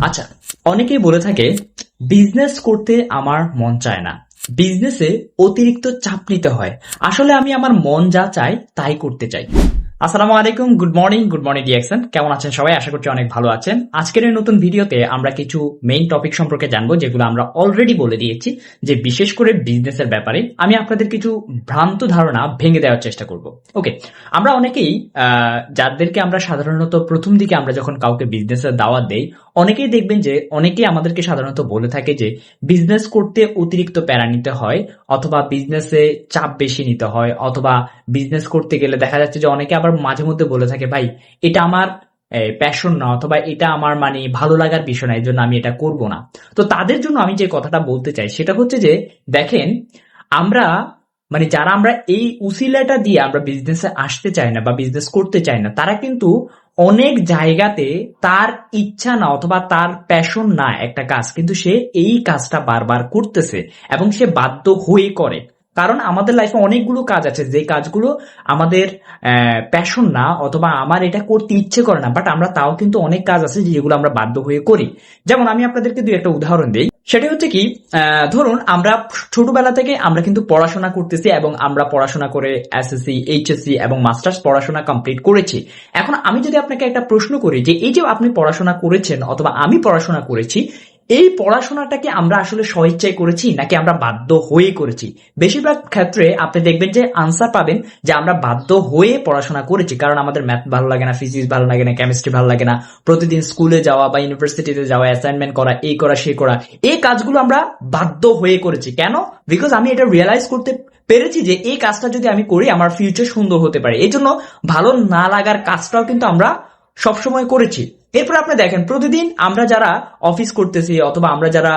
আচ্ছা অনেকেই বলে থাকে বিজনেস করতে আমার মন চায় না। বিজনেসে অতিরিক্ত চাপ নিতে হয়। আসলে আমি আমার মন যা চাই তাই করতে চাই। আসসালামু আলাইকুম, গুড মর্নিং গুড মর্নিং ডিএক্সন কেমন আছেন সবাই? আশা করছি অনেক ভালো আছেন। আজকের এই নতুন ভিডিওতে আমরা কিছু মেইন টপিক সম্পর্কে জানব, যেগুলো আমরা অলরেডি বলে দিয়েছি, যে বিশেষ করে বিজনেসের ব্যাপারে আমি আপনাদের কিছু ভ্রান্ত ধারণা ভেঙে দেওয়ার চেষ্টা করব। ওকে আমরা অনেকেই যাদেরকে আমরা সাধারণত প্রথম দিকে আমরা যখন কাউকে বিজনেসের দাওয়াত দেই, অনেকেই দেখবেন যে অনেকেই আমাদেরকে সাধারণত বলে থাকে যে বিজনেস করতে অতিরিক্ত প্যারা নিতে হয়, অথবা বিজনেসে চাপ বেশি নিতে হয়, অথবা বিজনেস করতে গেলে দেখা যাচ্ছে যে অনেকে আবার মাঝে মধ্যে বলে থাকে, ভাই, এটা আমার প্যাশন না অথবা এটা আমার মানে ভালো লাগার বিষয় না, এই জন্য আমি এটা করব না। তো তাদের জন্য আমি যে কথাটা বলতে চাই, সেটা হচ্ছে যে, দেখেন, আমরা মানে যারা আমরা এই উসিলাটা দিয়ে আমরা বিজনেসে আসতে চাই না বা বিজনেস করতে চাই না, তারা কিন্তু অনেক জায়গাতে তার ইচ্ছা না অথবা তার প্যাশন না একটা কাজ, কিন্তু সে এই কাজটা বারবার করতেছে এবং সে বাধ্য হয়ে করে। কারণ আমাদের লাইফে অনেকগুলো কাজ আছে। যে কাজগুলো আমাদের প্যাশন না, অথবা আমার এটা করতে ইচ্ছে করে না বাট আমরা তাও কিন্তু অনেক কাজ আছে যেগুলো আমরা বাধ্য হয়ে করি। যেমন আমি আপনাদেরকে দুই একটা উদাহরণ দিই। সেটা হচ্ছে কি ধরুন আমরা ছোটবেলা থেকে আমরা কিন্তু পড়াশোনা করতেছি এবং আমরা পড়াশোনা করে এসএসসি এইচএসসি এবং মাস্টার্স পড়াশোনা কমপ্লিট করেছি। এখন আমি যদি আপনাকে একটা প্রশ্ন করি যে, এই যে আপনি পড়াশোনা করেছেন অথবা আমি পড়াশোনা করেছি এই পড়াশোনাটাকে আমরা আসলে স্বইচ্ছায় করেছি নাকি আমরা বাধ্য হয়ে করেছি? বেশিরভাগ ক্ষেত্রে আপনি দেখবেন যে আনসার পাবেন যে আমরা বাধ্য হয়ে পড়াশোনা করেছি, কারণ আমাদের ম্যাথ ভালো লাগে না ফিজিক্স ভালো লাগে না কেমিস্ট্রি ভালো লাগে না। প্রতিদিন স্কুলে যাওয়া বা ইউনিভার্সিটিতে যাওয়া অ্যাসাইনমেন্ট করা, এই করা সে করা, এই কাজগুলো আমরা বাধ্য হয়ে করেছি। কেন? বিকজ আমি এটা রিয়েলাইজ করতে পেরেছি যে এই কাজটা যদি আমি করি, আমার ফিউচার সুন্দর হতে পারে। এই জন্য ভালো না লাগার কাজটাও কিন্তু আমরা সবসময় করেছি। এরপর আপনি দেখেন, প্রতিদিন আমরা যারা অফিস করতেছি অথবা আমরা যারা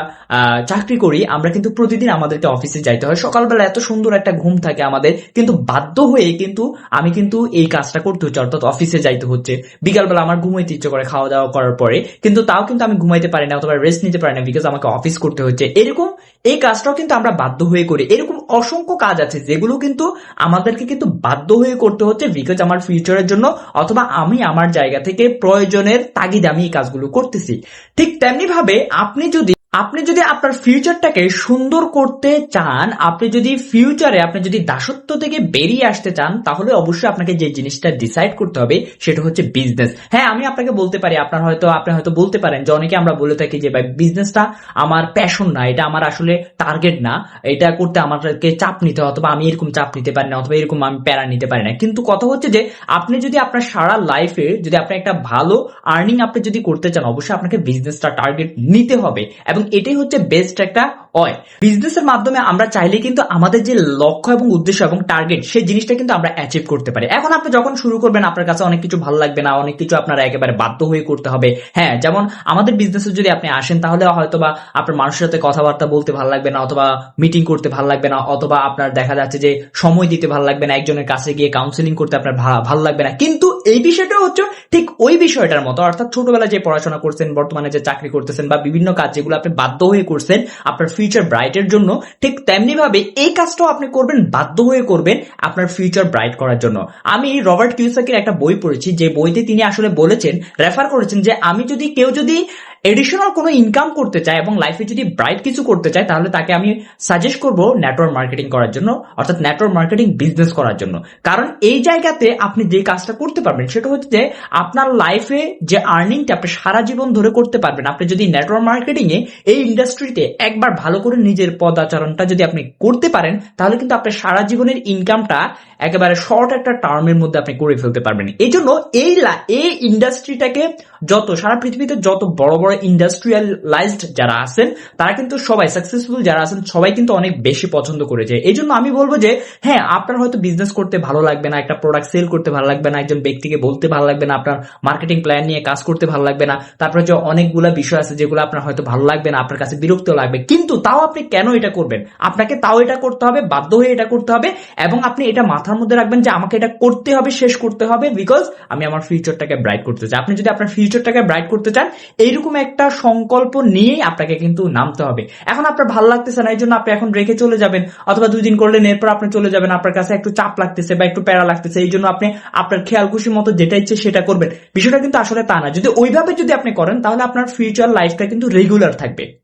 চাকরি করি, আমরা কিন্তু প্রতিদিন আমাদেরকে অফিসে যাইতে হয়। সকালবেলা এত সুন্দর একটা ঘুম থাকে আমাদের, কিন্তু বাধ্য হয়ে কিন্তু আমি কিন্তু এই কাজটা করতে হচ্ছে, অর্থাৎ অফিসে যাইতে হচ্ছে। বিকালবেলা আমার ঘুমাইতে ইচ্ছে করে খাওয়া দাওয়া করার পরে, কিন্তু তাও কিন্তু আমি ঘুমাইতে পারি না অথবা রেস্ট নিতে পারি না বিকজ আমাকে অফিস করতে হচ্ছে। এরকম এই কাজটাও কিন্তু আমরা বাধ্য হয়ে করি। এরকম অসংখ্য কাজ আছে যেগুলো কিন্তু আমাদেরকে কিন্তু বাধ্য হয়ে করতে হচ্ছে বিকজ আমার ফিউচারের জন্য অথবা আমি আমার জায়গা থেকে প্রয়োজনের তাগিদে আমি এই কাজগুলো করতেছি। ঠিক তেমনি ভাবে আপনি যদি আপনি যদি আপনার ফিউচারটাকে সুন্দর করতে চান, আপনি যদি ফিউচারে আপনি যদি দাসত্ব থেকে বেরিয়ে আসতে চান, তাহলে অবশ্যই আপনাকে যে জিনিসটা ডিসাইড করতে হবে, সেটা হচ্ছে বিজনেস হ্যাঁ আমি আপনাকে বলতে পারি, আপনার হয়তো, আপনি হয়তো বলতে পারেন যে অনেকে আমরা বলে থাকি যে, ভাই বিজনেসটা আমার প্যাশন না, এটা আমার আসলে টার্গেট না, এটা করতে আমাদেরকে চাপ নিতে হয়, অথবা আমি এরকম চাপ নিতে পারি না, অথবা এরকম আমি প্যারা নিতে পারি না। কিন্তু কথা হচ্ছে যে, আপনি যদি আপনার সারা লাইফে যদি আপনি একটা ভালো আর্নিং আপনি যদি করতে চান, অবশ্যই আপনাকে বিজনেসটা টার্গেট নিতে হবে। এবং এটাই হচ্ছে বেস্ট একটা অয় বিজনেসের মাধ্যমে আমরা চাইলে কিন্তু আমাদের যে লক্ষ্য এবং উদ্দেশ্য এবং টার্গেট সেই জিনিসটা কিন্তু আমরা অ্যাচিভ করতে পারি। এখন আপনি যখন শুরু করবেন, আপনার কাছে অনেক কিছু ভালো লাগবে না, অনেক কিছু আপনারা একেবারে বাধ্য হয়ে করতে হবে। হ্যাঁ যেমন আমাদের বিজনেসে যদি আপনি আসেন, তাহলে হয়তো বা আপনার মানুষের সাথে কথাবার্তা বলতে ভালো লাগবে না, অথবা মিটিং করতে ভালো লাগবে না, অথবা আপনার দেখা যাচ্ছে যে সময় দিতে ভালো লাগবে না, একজনের কাছে গিয়ে কাউন্সিলিং করতে আপনার ভালো লাগবে না। কিন্তু এই বিষয়টা হচ্ছে ঠিক ওই বিষয়টার মতো। অর্থাৎ ছোটবেলায় যে পড়াশোনা করছেন, বর্তমানে যে চাকরি করতেছেন বা বিভিন্ন কাজ যেগুলো আপনি বাধ্য হয়ে করছেন, আপনার ফিউচার ব্রাইটের জন্য, ঠিক তেমনি ভাবে এই কাজটাও আপনি করবেন, বাধ্য হয়ে করবেন আপনার ফিউচার ব্রাইট করার জন্য। আমি রবার্ট কিউসাকের একটা বই পড়েছি, যে বইতে তিনি আসলে বলেছেন রেফার করেছেন যে আমি যদি কেউ যদি এডিশনাল কোনো ইনকাম করতে চায় এবং লাইফে যদি ব্রাইট কিছু করতে চায়, তাহলে তাকে আমি সাজেস্ট করব নেটওয়ার্ক মার্কেটিং করার জন্য, অর্থাৎ নেটওয়ার্ক মার্কেটিং বিজনেস করার জন্য। কারণ এই জায়গাতে আপনি যে কাজটা করতে পারবেন, সেটা হচ্ছে যে আপনার লাইফে যে আর্নিংটা আপনি সারা জীবন ধরে করতে পারবেন, আপনি যদি নেটওয়ার্ক মার্কেটিং এ এই ইন্ডাস্ট্রিতে একবার ভালো করে নিজের পদাচরণটা যদি আপনি করতে পারেন, তাহলে কিন্তু আপনার সারা জীবনের ইনকামটা একেবারে শর্ট একটা টার্মের মধ্যে আপনি করে ফেলতে পারবেন। এই জন্য এই এই ইন্ডাস্ট্রিটাকে যত সারা পৃথিবীতে যত বড় বড় ইন্ডাস্ট্রিয়ালাইজড যারা আছেন, তারা কিন্তু সবাই সাকসেসফুল যারা আছেন, সবাই কিন্তু অনেক বেশি পছন্দ করেছে। এই জন্য আমি বলব যে হ্যাঁ আপনার হয়তো বিজনেস করতে ভালো লাগবে না, একটা প্রোডাক্ট সেল করতে ভালো লাগবে না, একজন ব্যক্তিকে বলতে ভালো লাগবে না, আপনার মার্কেটিং প্ল্যান নিয়ে কাজ করতে ভালো লাগবে না, তারপরে যে অনেকগুলা বিষয় আছে যেগুলো আপনার হয়তো ভালো লাগবে না, আপনার কাছে বিরক্ত লাগবে। কিন্তু তাও আপনি কেন এটা করবেন? আপনাকে তাও এটা করতে হবে, বাধ্য হয়ে এটা করতে হবে, এবং আপনি এটা মাথার মধ্যে রাখবেন যে আমাকে এটা করতে হবে, শেষ করতে হবে বিকজ আমি আমার ফিউচারটাকে ব্রাইট করতে চাই। আপনি যদি আপনার ফিউচার ফিউচারটাকে ব্রাইট করতে চান, এইরকম একটা সংকল্প নিয়েই আপনাকে কিন্তু নামতে হবে। এখন আপনার ভালো লাগতেছে না, এই জন্য আপনি এখন রেখে চলে যাবেন, অথবা দুই দিন করলেন, এরপর আপনি চলে যাবেন, আপনার কাছে একটু চাপ লাগতেছে বা একটু প্যারা লাগতেছে, এই জন্য আপনি আপনার খেয়াল খুশি মতো যেটা ইচ্ছে সেটা করবেন। বিষয়টা কিন্তু আসলে তা না। যদি ওইভাবে যদি আপনি করেন, তাহলে আপনার ফিউচার লাইফটা কিন্তু রেগুলার থাকবে।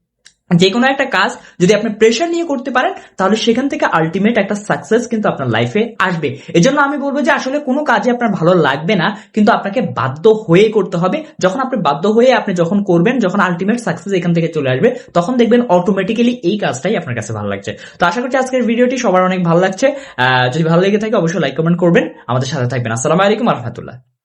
যে কোনো একটা কাজ যদি আপনি প্রেশার নিয়ে করতে পারেন, তাহলে সেখান থেকে আলটিমেট একটা সাকসেস কিন্তু আপনার লাইফে আসবে। এজন্য আমি বলব যে আসলে কোনো কাজে আপনার ভালো লাগবে না, কিন্তু আপনাকে বাধ্য হয়ে করতে হবে। যখন আপনি বাধ্য হয়ে আপনি যখন করবেন, যখন আলটিমেট সাকসেস এখান থেকে চলে আসবে, তখন দেখবেন অটোমেটিক্যালি এই কাজটাই আপনার কাছে ভালো লাগছে। তো আশা করছি আজকের ভিডিওটি সবার অনেক ভালো লাগছে। যদি ভালো লেগে থাকে, অবশ্যই লাইক কমেন্ট করবেন। আমাদের সাথে থাকবেন। আসসালামু আলাইকুম